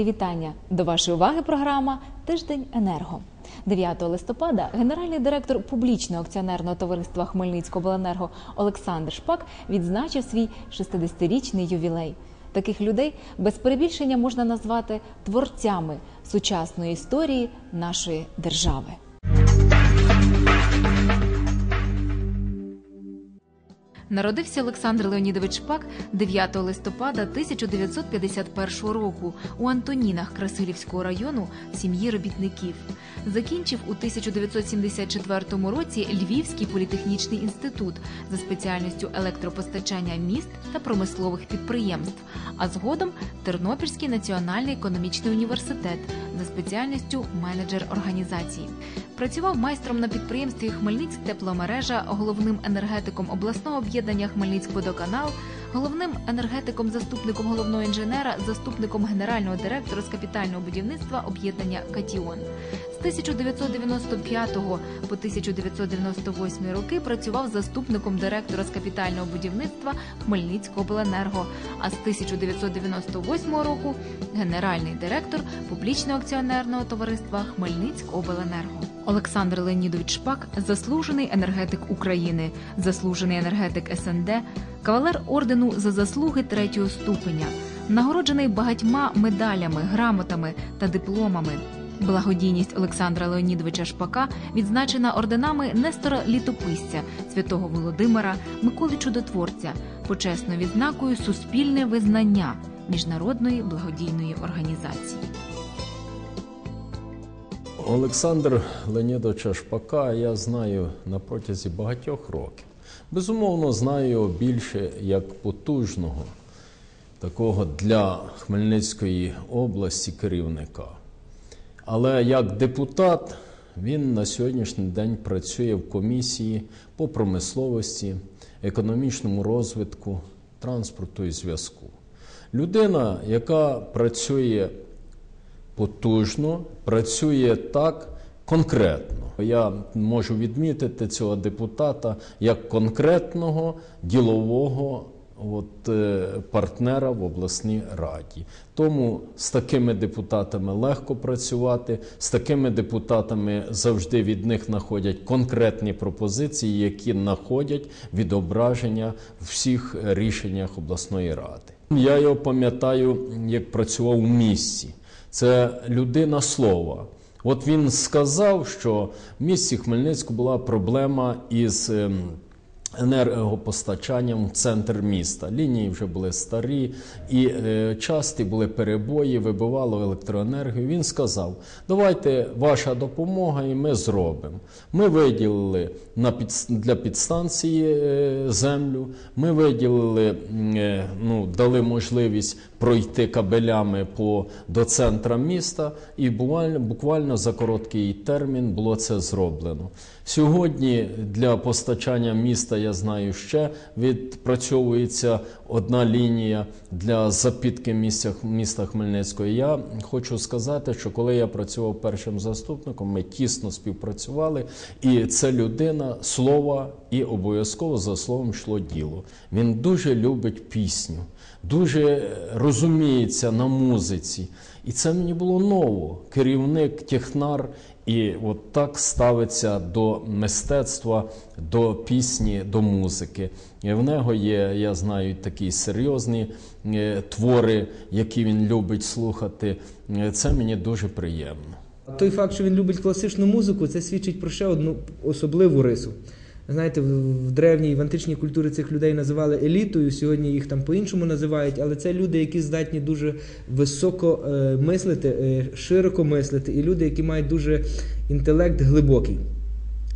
Мої вітання до вашої уваги. Програма Тиждень енерго. 9 листопада генеральний директор публічного акціонерного товариства Хмельницькобленерго Олександр Шпак відзначив свій 60-річний ювілей. Таких людей без перебільшення можна назвати творцями сучасної історії нашої держави. Народився Олександр Леонідович Шпак 9 листопада 1951 року у Антонінах Красилівського району в сім'ї робітників. Закінчив у 1974 році Львівський політехнічний інститут за спеціальністю електропостачання міст та промислових підприємств, а згодом Тернопільський національний економічний університет за спеціальністю менеджер організації. Працював майстром на підприємстві Хмельницьк тепломережа, головним енергетиком обласного об'єднання Хмельницькводоканал, головним енергетиком, заступником головного інженера, заступником генерального директора з капітального будівництва об'єднання Катіон. З 1995 по 1998 роки працював заступником директора з капітального будівництва Хмельницького обленерго, а з 1998 року генеральний директор публічного акціонерного товариства Хмельницькобленерго. Олександр Леонідович Шпак заслужений енергетик України, заслужений енергетик СНД, кавалер ордену за заслуги третього ступеня, нагороджений багатьма медалями, грамотами та дипломами. Благодійність Олександра Леонідовича Шпака відзначена орденами Нестора Літописця, святого Володимира, Миколи Чудотворця, почесною відзнакою Суспільне визнання міжнародної благодійної організації. Олександр Леонідовича Шпака я знаю на протязі багатьох років. Безумовно, знаю його більше як потужного, такого для Хмельницької області керівника. Але як депутат він на сьогоднішній день працює в комісії по промисловості, економічному розвитку, транспорту і зв'язку. Людина, яка працює потужно, працює так конкретно. Я можу відмітити цього депутата як конкретного ділового от, е, партнера в обласній раді. Тому з такими депутатами легко працювати, з такими депутатами завжди від них знаходять конкретні пропозиції, які знаходять відображення в всіх рішеннях обласної ради. Я його пам'ятаю, як працював у місті. Це людина слова. От він сказав, що в місті Хмельницьку була проблема із ем, енергопостачанням в центр міста. Лінії вже були старі і е, часті були перебої, вибивало електроенергію. Він сказав: давайте ваша допомога, і ми зробимо. Ми виділили на під, для підстанції е, землю. Ми виділили, е, ну, дали можливість пройти кабелями по, до центра міста, і буквально, буквально за короткий термін було це зроблено. Сьогодні для постачання міста, я знаю, ще відпрацьовується одна лінія для запітки міста, міста Хмельницького. Я хочу сказати, що коли я працював першим заступником, ми тісно співпрацювали, і це людина слова, і обов'язково за словом йшло діло. Він дуже любить пісню, дуже розуміється на музиці. І це мені було ново. Керівник, технар, і от так ставиться до мистецтва, до пісні, до музики. І в нього є, я знаю, такі серйозні е, твори, які він любить слухати. Е, Це мені дуже приємно. Той факт, що він любить класичну музику, це свідчить про ще одну особливу рису. Знаєте, в древній в античній культурі цих людей називали елітою. Сьогодні їх там по-іншому називають, але це люди, які здатні дуже високо е, мислити, е, широко мислити, і люди, які мають дуже інтелект глибокий.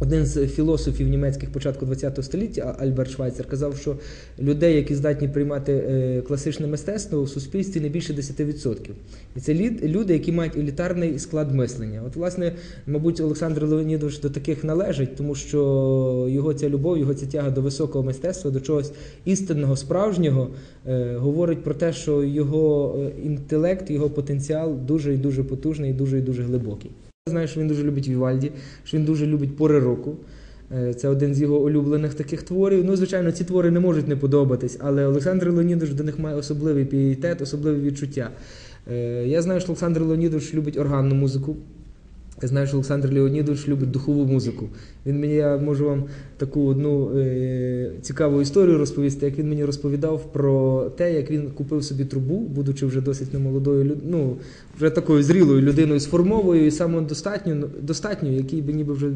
Один з філософів німецьких початку ХХ століття Альберт Швайцер казав, що людей, які здатні приймати е, класичне мистецтво у суспільстві, не більше 10%. І це люди, які мають елітарний склад мислення. От, власне, мабуть, Олександр Леонідович до таких належить, тому що його ця любов, його ця тяга до високого мистецтва, до чогось істинного, справжнього, е, говорить про те, що його е, інтелект, його потенціал дуже і дуже потужний, дуже і дуже глибокий. Знаю, що він дуже любить Вівальді, що він дуже любить пори року. Е, Це один з його улюблених таких творів. Ну, звичайно, ці твори не можуть не подобатись, але Олександр Леонідович до них має особливий пієтет, особливе відчуття. Е, Я знаю, що Олександр Леонідович любить органну музику. Я знаю, що Олександр Леонідович любить духову музику. Він мені я можу вам таку одну е, цікаву історію розповісти, як він мені розповідав про те, як він купив собі трубу, будучи вже досить немолодою ну, вже такою зрілою людиною сформовою і самодостатньою, достатньою, якій би ніби вже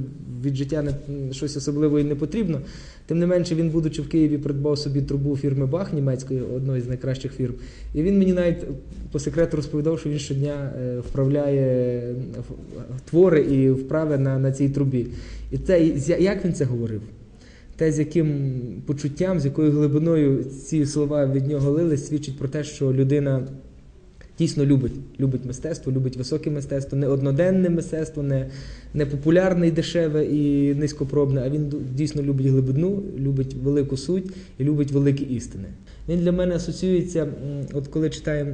від життя не щось особливого і не потрібно. Тим не менше, він, будучи в Києві, придбав собі трубу фірми Бах німецької, одної з найкращих фірм. І він мені навіть по секрету розповідав, що він щодня е, вправляє е, в- твори і вправи на, на цій трубі. І з- як він це говорив? Те, з яким почуттям, з якою глибиною ці слова від нього лились, свідчить про те, що людина дійсно любить, любить мистецтво, любить високе мистецтво, не одноденне мистецтво, не, не популярне і дешеве і низькопробне, а він дійсно любить глибину, любить велику суть і любить великі істини. Він для мене асоціюється, от коли читаємо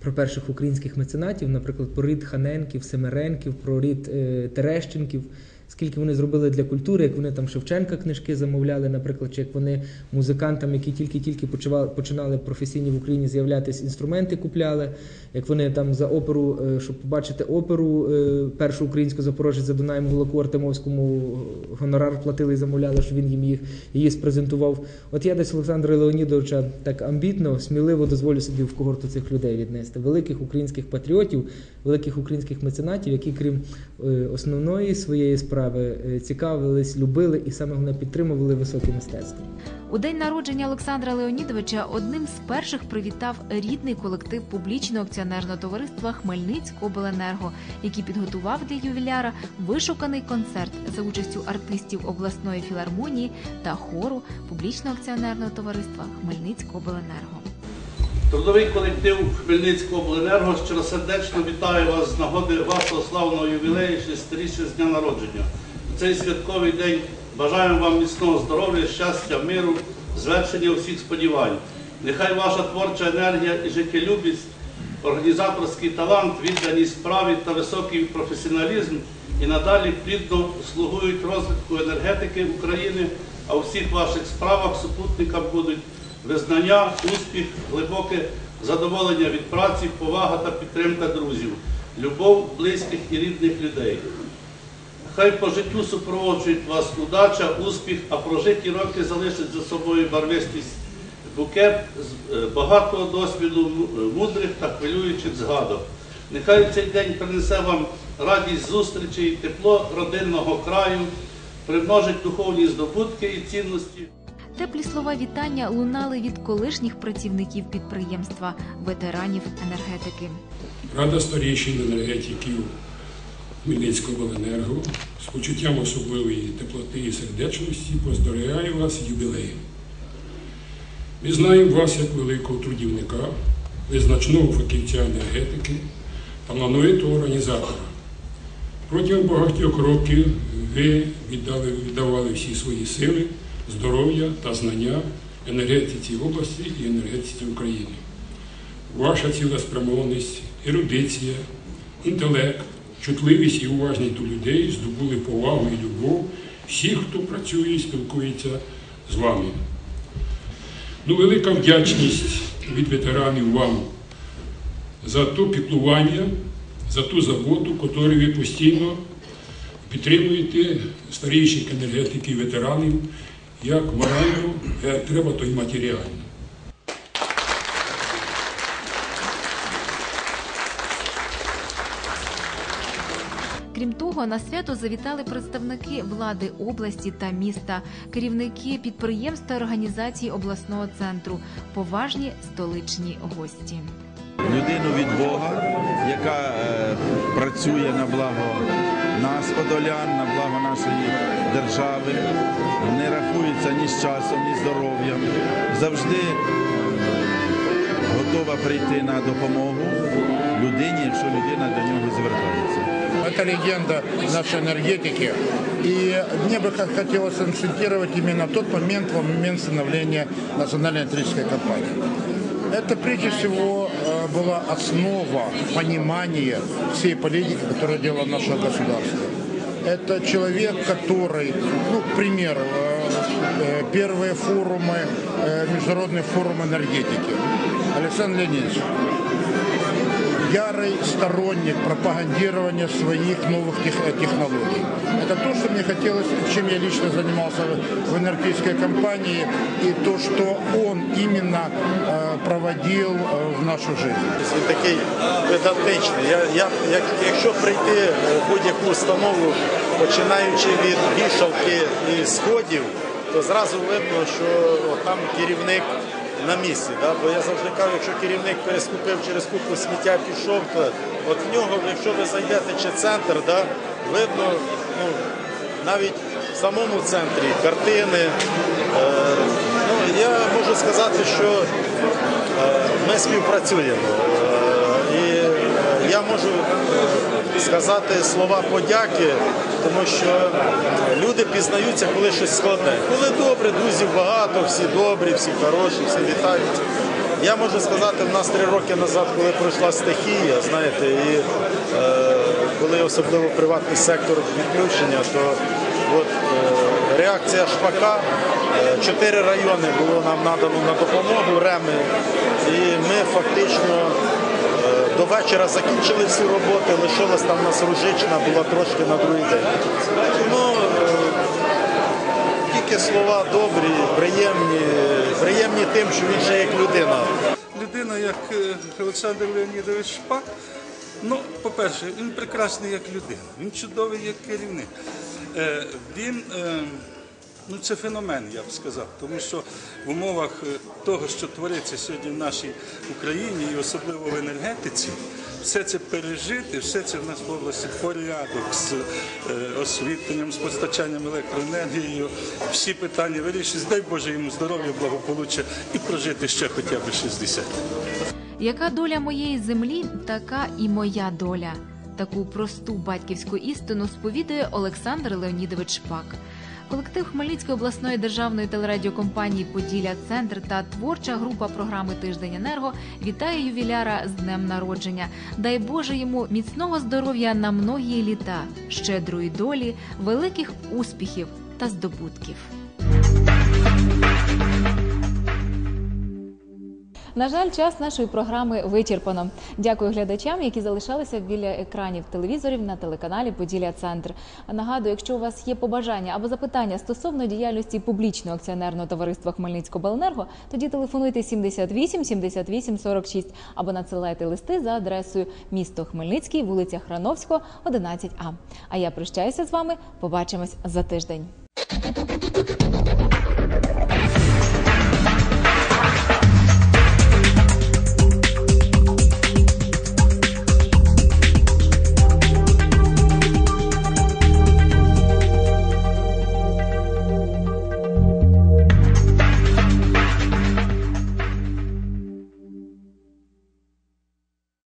про перших українських меценатів, наприклад, про рід Ханенків, Семеренків, про рід е, Терещенків. Скільки вони зробили для культури, як вони там Шевченка книжки замовляли, наприклад, чи як вони музикантам, які тільки-тільки починали професійні в Україні з'являтися, інструменти купляли, як вони там за оперу, е, щоб побачити оперу е, першу українську Запорожець за Дунаєм Гулаку Артемовському гонорар платили і замовляли, що він їм їх її спрезентував. От я десь Олександра Леонідовича так амбітно, сміливо дозволю собі в когорту цих людей віднести. Великих українських патріотів, великих українських меценатів, які, крім е, основної своєї справи, е, цікавились, любили і саме головне підтримували високе мистецтво. У день народження Олександра Леонідовича одним з перших привітав рідний колектив публічного акціонерного товариства Хмельницькобленерго, який підготував для ювіляра вишуканий концерт за участю артистів обласної філармонії та хору публічного акціонерного товариства Хмельницькобленерго. Трудовий колектив Хмельницького обленерго щиросердечно вітає вас з нагоди вашого славного ювілею 60 з дня народження. У цей святковий день бажаємо вам міцного здоров'я, щастя, миру, звершення усіх сподівань. Нехай ваша творча енергія і життєлюбість, організаторський талант, відданість справі та високий професіоналізм і надалі плідно слугують розвитку енергетики України, а у всіх ваших справах супутникам будуть визнання, успіх, глибоке задоволення від праці, повага та підтримка друзів, любов близьких і рідних людей. Хай по життю супроводжують вас удача, успіх, а прожиті роки залишать за собою барвистість букет з е, багатого досвіду, е, мудрих та хвилюючих згадок. Нехай цей день принесе вам радість зустрічей, тепло родинного краю, примножить духовні здобутки і цінності. Теплі слова вітання лунали від колишніх працівників підприємства, ветеранів енергетики. Рада старішин енергетиків Хмельницького обленерго з почуттям особливої теплоти і сердечності поздоровляю вас юбілеєм. Ми знаємо вас як великого трудівника, визначного фахівця енергетики, талановитого організатора. Протягом багатьох років ви віддали, віддавали всі свої сили, здоров'я та знання енергетиці області і енергетиці України. Ваша цілеспрямованість, ерудиція, інтелект, чутливість і уважність до людей здобули повагу і любов всіх, хто працює і спілкується з вами. Ну, велика вдячність від ветеранів вам за то піклування, за ту заботу, яку ви постійно підтримуєте старіших енергетиків, ветеранів, як морально, як треба, то й матеріально. Крім того, на свято завітали представники влади області та міста, керівники підприємств та організацій обласного центру, поважні столичні гості. людину від Бога, яка е, працює на благо нас, подолян, на благо нашої держави, не рахується ні з часом, ні з здоров'ям, завжди готова прийти на допомогу людині, якщо людина до нього звертається. Это легенда нашей энергетики. И мне бы х- хотелось акцентировать именно тот момент, во момент становления национальной электрической компании. Это прежде всего э, была основа понимания всей политики, которую делало наше государство. Это человек, который, ну, к примеру, э, э, первые форумы, э, международный форум энергетики. Александр Леонидович, ярый сторонник пропагандирования своих новых тех- э, технологий. Это то, что мне хотелось, чем я лично занимался в энергетической компании, и то, что он именно э, проводил э, в нашу жизнь. Він такий педантичний. Я, я, як, якщо прийти в будь-яку установу, починаючи від вішалки і сходів, то зразу видно, що о, там керівник на місці. Да? Бо я завжди кажу, якщо керівник перескупив через купу сміття пішов, то от в нього, якщо ви зайдете чи центр, да, видно ну, навіть в самому центрі картини. Е, ну, я можу сказати, що Е, Ми співпрацюємо. Е, І я можу сказати слова подяки, тому що люди пізнаються, коли щось складне. Коли добре, друзів багато, всі добрі, всі хороші, всі вітають. Я можу сказати, в нас три роки назад, коли пройшла стихія, знаєте, і е, коли особливо приватний сектор відключення, то от, е, реакція шпака. Е, Чотири райони було нам надано на допомогу РЕМи, і ми фактично е, до вечора закінчили всі роботи, лишилась там у нас ружична, була трошки на другий день. Тому е, тільки слова добрі, приємні, приємні тим, що він ще як людина. людина, як е, Олександр Леонідович Шпак, ну, по-перше, він прекрасний як людина, він чудовий як керівник. Е, Він ну, це феномен, я б сказав, тому що в умовах е, того, що твориться сьогодні в нашій Україні, і особливо в енергетиці, все це пережити, все це в нас в області порядок з е, освітленням, з постачанням електроенергією, всі питання вирішить. Дай Боже йому здоров'я, благополуччя і прожити ще хоча б 60. Яка доля моєї землі, така і моя доля. Таку просту батьківську істину сповідує Олександр Леонідович Шпак. Колектив Хмельницької обласної державної телерадіокомпанії Поділля Центр та творча група програми Тиждень Енерго вітає ювіляра з днем народження. Дай Боже йому міцного здоров'я на многії літа, щедрої долі, великих успіхів та здобутків. На жаль, час нашої програми вичерпано. Дякую глядачам, які залишалися біля екранів телевізорів на телеканалі Поділля Центр. Нагадую, якщо у вас є побажання або запитання стосовно діяльності публічного акціонерного товариства Хмельницькобленерго, тоді телефонуйте 78 78 46 або надсилайте листи за адресою місто Хмельницький, вулиця Храновського, 11А. А я прощаюся з вами. Побачимось за тиждень.